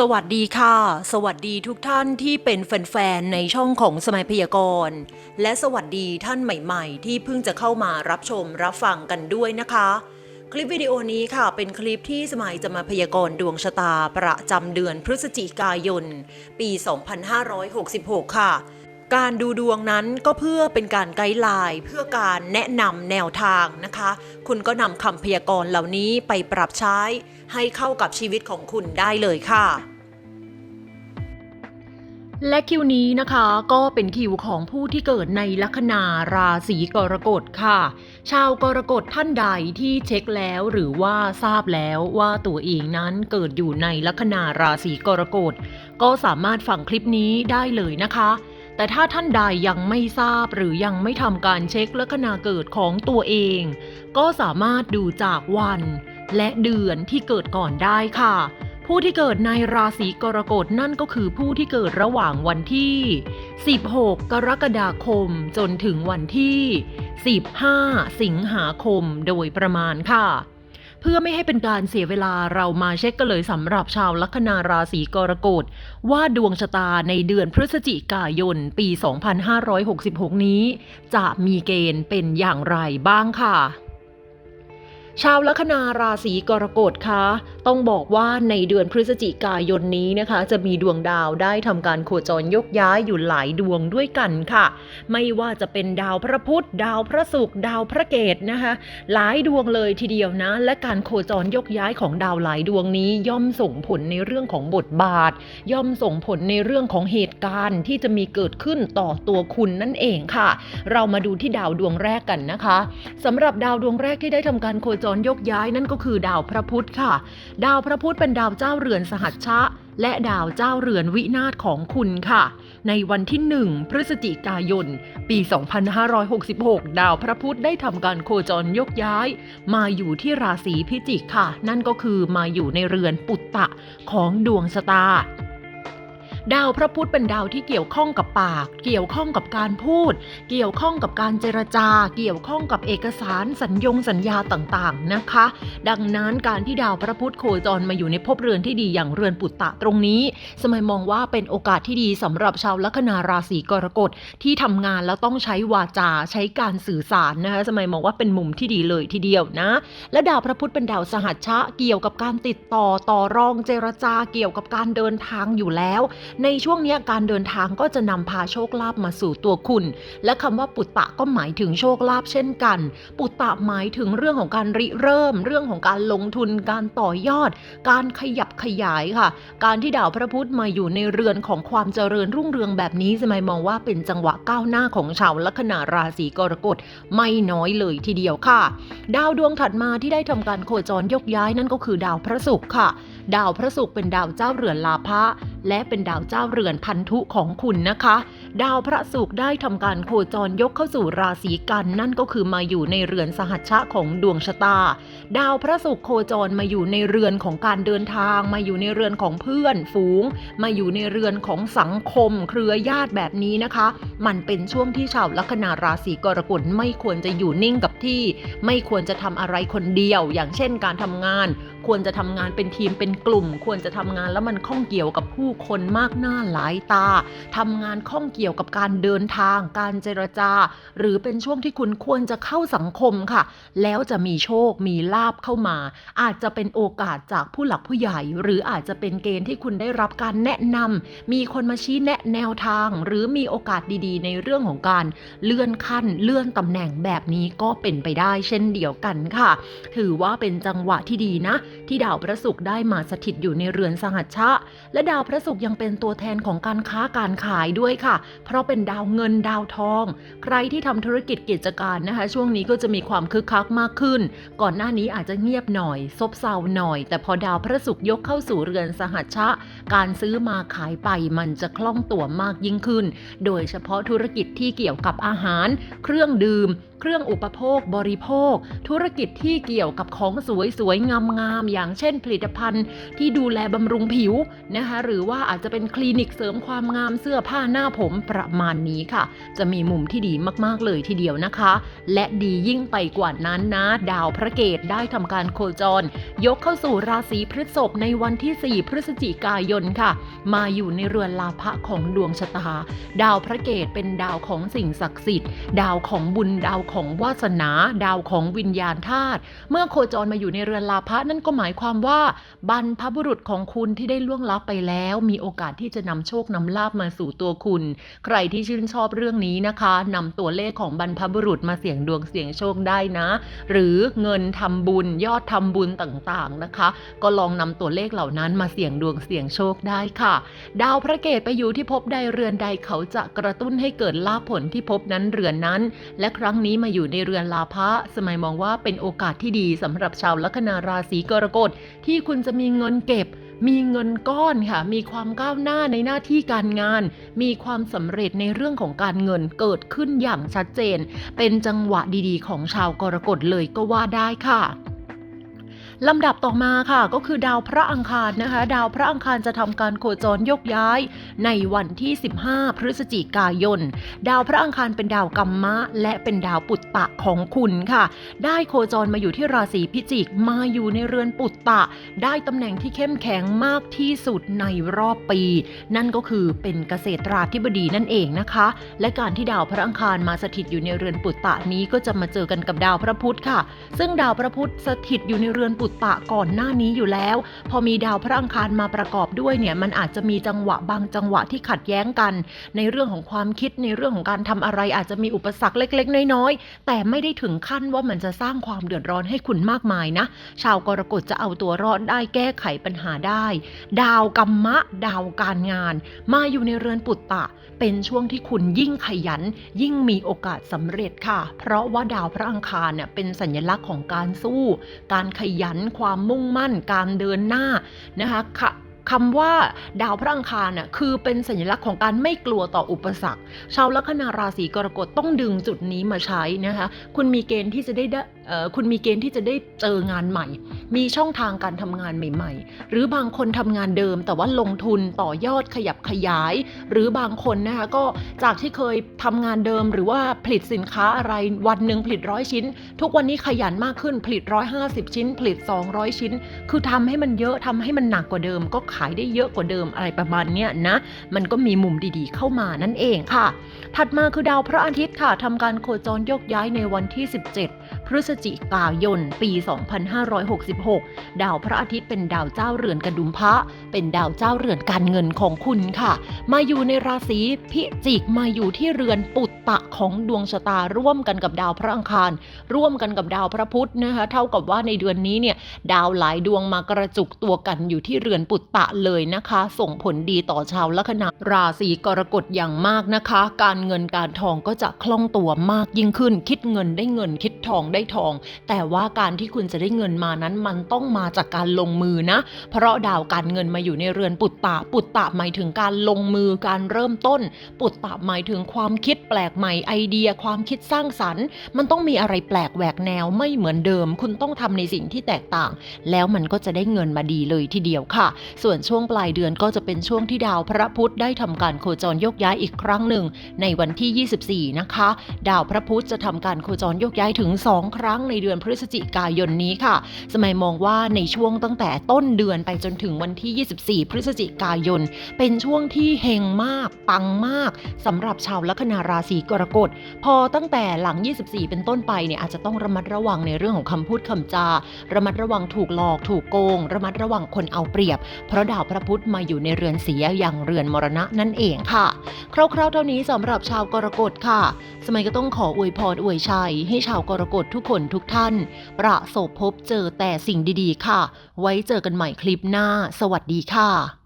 สวัสดีค่ะ สวัสดีทุกท่านที่เป็นแฟนๆ ในช่องของสมัยพยากรณ์ และสวัสดีท่านใหม่ๆ ที่เพิ่งจะเข้ามารับชมรับฟังกันด้วยนะคะ คลิปวิดีโอนี้ค่ะเป็นคลิปที่สมัยจะมาพยากรณ์ดวงชะตาประจำเดือนพฤศจิกายน ปี 2566 ค่ะ การดูดวงนั้นก็เพื่อเป็นการไกด์ไลน์เพื่อการแนะนำแนวทางนะคะ คุณก็นำคำพยากรณ์เหล่านี้ไปปรับใช้ ให้เข้ากับชีวิตของคุณได้เลยค่ะและคิวนี้นะคะก็เป็นคิวของผู้ที่เกิดในลัคนาราศีกรกฎค่ะ ชาวกรกฎท่านใดที่เช็คแล้วหรือว่าทราบแล้วว่าตัวเองนั้นเกิดอยู่ในลัคนาราศีกรกฎก็สามารถฟังคลิปนี้ได้เลยนะคะ แต่ถ้าท่านใดยังไม่ทราบหรือยังไม่ทำการเช็คลัคนาเกิดของตัวเอง ก็สามารถดูจากวัน และเดือนที่เกิดก่อนได้ค่ะ ผู้ที่เกิดในราศีกรกฎนั่นก็คือผู้ที่เกิดระหว่างวันที่ 16 กรกฎาคมจนถึงวันที่ 15 สิงหาคมโดยประมาณค่ะเพื่อไม่ให้เป็นการเสียเวลาเรามาเช็คกันเลยสำหรับชาวลัคนาราศีกรกฎว่าดวงชะตาในเดือนพฤศจิกายน ปี 2566 นี้ จะมีเกณฑ์เป็นอย่างไรบ้างค่ะ ชาวลัคนาราศีกรกฎคะต้องบอกว่าในเดือนพฤศจิกายนนี้นะคะ จะมีดวงดาวได้ทำการโคจรยกย้ายอยู่หลายดวงด้วยกันค่ะ ไม่ว่าจะเป็นดาวพระพุธดาวพระศุกร์ดาวพระเกตนะคะ หลายดวงเลยทีเดียวนะ และการโคจรยกย้ายของดาวหลายดวงนี้ ย่อมส่งผลในเรื่องของบทบาท ย่อมส่งผลในเรื่องของเหตุการณ์ที่จะมีเกิดขึ้นต่อตัวคุณนั่นเองค่ะ เรามาดูที่ดาวดวงแรกกันนะคะสำหรับดาวดวงแรกที่ได้ทำการโคจรยกย้ายนั่นก็คือดาวพระพุธค่ะ ดาวพระพุธเป็นดาวเจ้าเรือนสหัชชะ และดาวเจ้าเรือนวินาศของคุณค่ะ ในวันที่ 1 พฤศจิกายน ปี 2566 ดาวพระพุธได้ทำการโคจรยกย้าย มาอยู่ที่ราศีพิจิกค่ะ นั่นก็คือมาอยู่ในเรือนปุตตะของดวงชะตา ดาวพระพุธเป็นดาวที่เกี่ยวข้องกับปาก เกี่ยวข้องกับการพูด เกี่ยวข้องกับการเจรจา เกี่ยวข้องกับเอกสารสัญญงสัญญาต่างๆนะคะ ดังนั้นการที่ดาวพระพุธโคจรมาอยู่ในภพเรือนที่ดีอย่างเรือนปุตตะตรงนี้ สมัยมองว่าเป็นโอกาสที่ดีสำหรับชาวลัคนาราศีกรกฎที่ทำงานแล้วต้องใช้วาจาใช้การสื่อสารนะคะสมัยมองว่าเป็นมุมที่ดีเลยทีเดียวนะ และดาวพระพุธเป็นดาวสหัชชะเกี่ยวกับการติดต่อต่อรองเจรจาเกี่ยวกับการเดินทางอยู่แล้วในช่วงนี้การเดินทางก็จะนำพาโชคลาภมาสู่ตัวคุณ และคำว่าปุตตะก็หมายถึงโชคลาภเช่นกัน ปุตตะหมายถึงเรื่องของการริเริ่ม เรื่องของการลงทุนการต่อยอด การขยับขยายค่ะ การที่ดาวพระพุธมาอยู่ในเรือนของความเจริญรุ่งเรืองแบบนี้สมัยมองว่าเป็นจังหวะก้าวหน้าของชาวลัคนาราศีกรกฎไม่น้อยเลยทีเดียวค่ะ ดาวดวงถัดมาที่ได้ทำการโคจรยกย้ายนั่นก็คือดาวพระศุกร์ค่ะดาวพระศุกร์เป็นดาวเจ้าเรือนลาภะและเป็นดาวเจ้าเรือนพันธุของคุณนะคะ ดาวพระศุกร์ได้ทำการโคจรยกเข้าสู่ราศีกันนั่นก็คือมาอยู่ในเรือนสหัชชะของดวงชะตา ดาวพระศุกร์โคจรมาอยู่ในเรือนของการเดินทาง มาอยู่ในเรือนของเพื่อนฝูง มาอยู่ในเรือนของสังคม เครือญาติแบบนี้นะคะ มันเป็นช่วงที่ชาวลัคนาราศีกรกฎไม่ควรจะอยู่นิ่งกับที่ ไม่ควรจะทำอะไรคนเดียว อย่างเช่นการทำงาน ควรจะทำงานเป็นทีมเป็นกลุ่มควรจะทำงานแล้วมันข้องเกี่ยวกับผู้คนมากหน้าหลายตาทำงานข้องเกี่ยวกับการเดินทาง การเจรจา หรือเป็นช่วงที่คุณควรจะเข้าสังคมค่ะ แล้วจะมีโชคมีลาบเข้ามา อาจจะเป็นโอกาสจากผู้หลักผู้ใหญ่ หรืออาจจะเป็นเกณฑ์ที่คุณได้รับการแนะนำมีคนมาชี้แนะแนวทาง หรือมีโอกาสดีๆ ในเรื่องของการเลื่อนขั้น เลื่อนตำแหน่งแบบนี้ก็เป็นไปได้เช่นเดียวกันค่ะ ถือว่าเป็นจังหวะที่ดีนะ ที่ดาวพระศุกร์ได้มาสถิตอยู่ในเรือนสหัชชะ และดาวพระศุกร์ยังเป็นตัวแทนของการค้าการขายด้วยค่ะ เพราะเป็นดาวเงินดาวทอง ใครที่ทำธุรกิจกิจการนะคะ ช่วงนี้ก็จะมีความคึกคักมากขึ้น ก่อนหน้านี้อาจจะเงียบหน่อย ซบเซาหน่อย แต่พอดาวพระศุกร์ยกเข้าสู่เรือนสหัชชะ การซื้อมาขายไปมันจะคล่องตัวมากยิ่งขึ้น โดยเฉพาะธุรกิจที่เกี่ยวกับอาหาร เครื่องดื่ม เครื่องอุปโภคบริโภค ธุรกิจที่เกี่ยวกับของสวยๆงามๆอย่างเช่นผลิตภัณฑ์ที่ดูแลบำรุงผิวนะคะ หรือว่าอาจจะเป็นคลินิกเสริมความงามเสื้อผ้าหน้าผมประมาณนี้ค่ะ จะมีมุมที่ดีมากๆเลยทีเดียวนะคะ และดียิ่งไปกว่านั้นนะ ดาวพระเกตได้ทำการโคจร ยกเข้าสู่ราศีพฤษภในวันที่ 4 พฤศจิกายนค่ะ มาอยู่ในเรือนลาภะของดวงชะตา ดาวพระเกตเป็นดาวของสิ่งศักดิ์สิทธิ์ ดาวของบุญดาวของวาสนา ดาวของวิญญาณธาตุเมื่อโคจรมาอยู่ในเรือนลาภะนั่นก็หมายความว่าบรรพบุรุษของคุณที่ได้ล่วงลับไปแล้ว มีโอกาสที่จะนำโชคนำลาบมาสู่ตัวคุณ ใครที่ชื่นชอบเรื่องนี้นะคะนำตัวเลขของบรรพบุรุษมาเสี่ยงดวงเสี่ยงโชคได้นะ หรือเงินทำบุญยอดทำบุญต่างๆนะคะ ก็ลองนำตัวเลขเหล่านั้นมาเสี่ยงดวงเสี่ยงโชคได้ค่ะ ดาวพระเกตไปอยู่ที่ภพใดเรือนใดเขาจะกระตุ้นให้เกิดลาภผลที่ภพนั้นเรือนนั้น และครั้งนี้มาอยู่ในเรือนลาภะสมัยมองว่าเป็นโอกาสที่ดีสำหรับชาวลัคนาราศีกรกฎที่คุณจะมีเงินเก็บ มีเงินก้อนค่ะ มีความก้าวหน้าในหน้าที่การงาน มีความสำเร็จในเรื่องของการเงินเกิดขึ้นอย่างชัดเจน เป็นจังหวะดีๆ ของชาวกรกฎเลยก็ว่าได้ค่ะ ลำดับต่อมาค่ะก็คือดาวพระอังคารนะคะ ดาวพระอังคารจะทำการโคจรยกย้ายในวันที่ 15 พฤศจิกายน ดาวพระอังคารเป็นดาวกัมมะ และเป็นดาวปุตตะของคุณค่ะ ได้โคจรมาอยู่ที่ราศีพิจิกมาอยู่ในเรือนปุตตะ ได้ตำแหน่งที่เข้มแข็งมากที่สุดในรอบปี นั่นก็คือเป็นเกษตราธิบดีนั่นเองนะคะ และการที่ดาวพระอังคารมาสถิตอยู่ในเรือนปุตตะนี้ก็จะมาเจอกันกับดาวพระพุธค่ะ ซึ่งดาวพระพุธสถิตอยู่ในเรือนปุุตตะก่อนหน้านี้อยู่แล้ว พอมีดาวพระอังคารมาประกอบด้วยเนี่ยมันอาจจะมีจังหวะบางจังหวะที่ขัดแย้งกัน ในเรื่องของความคิดในเรื่องของการทำอะไรอาจจะมีอุปสรรคเล็ก ๆ น้อยๆ แต่ไม่ได้ถึงขั้นว่ามันจะสร้างความเดือดร้อนให้คุณมากมายนะ ชาวกรกฎจะเอาตัวรอดได้แก้ไขปัญหาได้ ดาวกัมมะ ดาวการงาน มาอยู่ในเรือนปุตตะ เป็นช่วงที่คุณยิ่งขยัน ยิ่งมีโอกาสสำเร็จค่ะ เพราะว่าดาวพระอังคารเนี่ยเป็นสัญลักษณ์ของการสู้ การขยันความมุ่งมั่นการเดินหน้านะคะ คำว่าดาวพระอังคารน่ะคือเป็นสัญลักษณ์ของการไม่กลัวต่ออุปสรรค ชาวลัคนาราศีกรกฎต้องดึงจุดนี้มาใช้นะคะ คุณมีเกณฑ์ที่จะได้ได้คุณมีเกณฑ์ที่จะได้เจองานใหม่ มีช่องทางการทำงานใหม่ ๆ หรือบางคนทำงานเดิม แต่ว่าลงทุนต่อยอดขยับขยาย หรือบางคนนะคะก็จากที่เคยทำงานเดิม หรือว่าผลิตสินค้าอะไรวันหนึ่งผลิตร้อยชิ้น ทุกวันนี้ขยันมากขึ้นผลิตร้อยห้าสิบชิ้น ผลิต 200 ชิ้น คือทำให้มันเยอะทำให้มันหนักกว่าเดิมก็ขายได้เยอะกว่าเดิมอะไรประมาณเนี้ยนะ มันก็มีมุมดีๆเข้ามานั่นเองค่ะ ถัดมาคือดาวพระอาทิตย์ค่ะทำการโคจรโยกย้ายในวันที่ 17พฤศจิกายน ปี 2566 ดาวพระอาทิตย์เป็นดาวเจ้าเรือนกระดุมพระ เป็นดาวเจ้าเรือนการเงินของคุณค่ะ มาอยู่ในราศีพิจิกมาอยู่ที่เรือนปุตตะของดวงชะตาร่วมกันกับดาวพระอังคาร ร่วมกันกับดาวพระพุธนะคะเท่ากับว่าในเดือนนี้เนี่ยดาวหลายดวงมากระจุกตัวกันอยู่ที่เรือนปุตตะเลยนะคะ ส่งผลดีต่อชาวลัคนาราศีกรกฎอย่างมากนะคะ การเงินการทองก็จะคล่องตัวมากยิ่งขึ้น คิดเงินได้เงินคิดทองได้ทอง แต่ว่าการที่คุณจะได้เงินมานั้นมันต้องมาจากการลงมือนะ เพราะดาวการเงินมาอยู่ในเรือนปุตตะ ปุตตะหมายถึงการลงมือการเริ่มต้น ปุตตะหมายถึงความคิดแปลกใหม่ไอเดียความคิดสร้างสรรค์ มันต้องมีอะไรแปลกแหวกแนวไม่เหมือนเดิม คุณต้องทำในสิ่งที่แตกต่าง แล้วมันก็จะได้เงินมาดีเลยทีเดียวค่ะ ส่วนช่วงปลายเดือนก็จะเป็นช่วงที่ดาวพระพุธได้ทำการโคจรโยกย้ายอีกครั้งหนึ่ง ในวันที่ 24 นะคะ ดาวพระพุธจะทำการโคจรโยกย้ายถึง 2ครั้งในเดือนพฤศจิกายนนี้ค่ะ สมัยมองว่าในช่วงตั้งแต่ต้นเดือนไปจนถึงวันที่ 24 พฤศจิกายน เป็นช่วงที่เฮงมาก ปังมากสำหรับชาวลัคนาราศีกรกฎ พอตั้งแต่หลัง 24 เป็นต้นไปเนี่ยอาจจะต้องระมัดระวังในเรื่องของคำพูดคำจา ระมัดระวังถูกหลอกถูกโกง ระมัดระวังคนเอาเปรียบ เพราะดาวพระพุธมาอยู่ในเรือนเสียอย่างเรือนมรณะนั่นเองค่ะ คร่าวๆเท่านี้สำหรับชาวกรกฎค่ะ สมัยก็ต้องขออวยพรอวยชัย ให้ชาวกรกฎทุกคนทุกท่าน ประสบพบเจอแต่สิ่งดีๆ ค่ะ ไว้เจอกันใหม่คลิปหน้า สวัสดีค่ะ